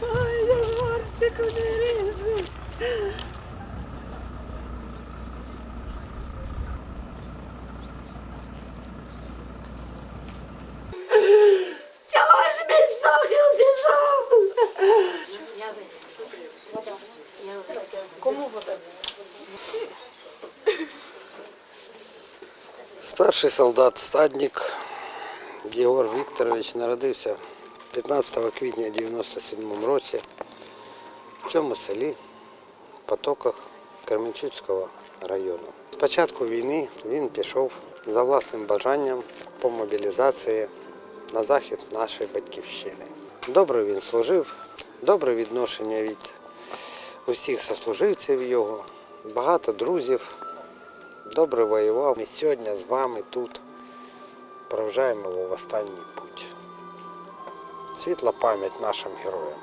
Ой, Егорчику не різний. Чого ж мій сокіл пішов? Кому вода? Старший солдат стадник Єгор Вікторович народився 15 квітня 97 році в цьому селі в Потоках Кременчуцького району. З початку війни він пішов за власним бажанням по мобілізації на захід нашої батьківщини. Добре він служив, добре відношення від усіх сослуживців його, багато друзів добре воював. Ми сьогодні з вами тут проживаємо його в останній путь. Світла пам'ять нашим героям.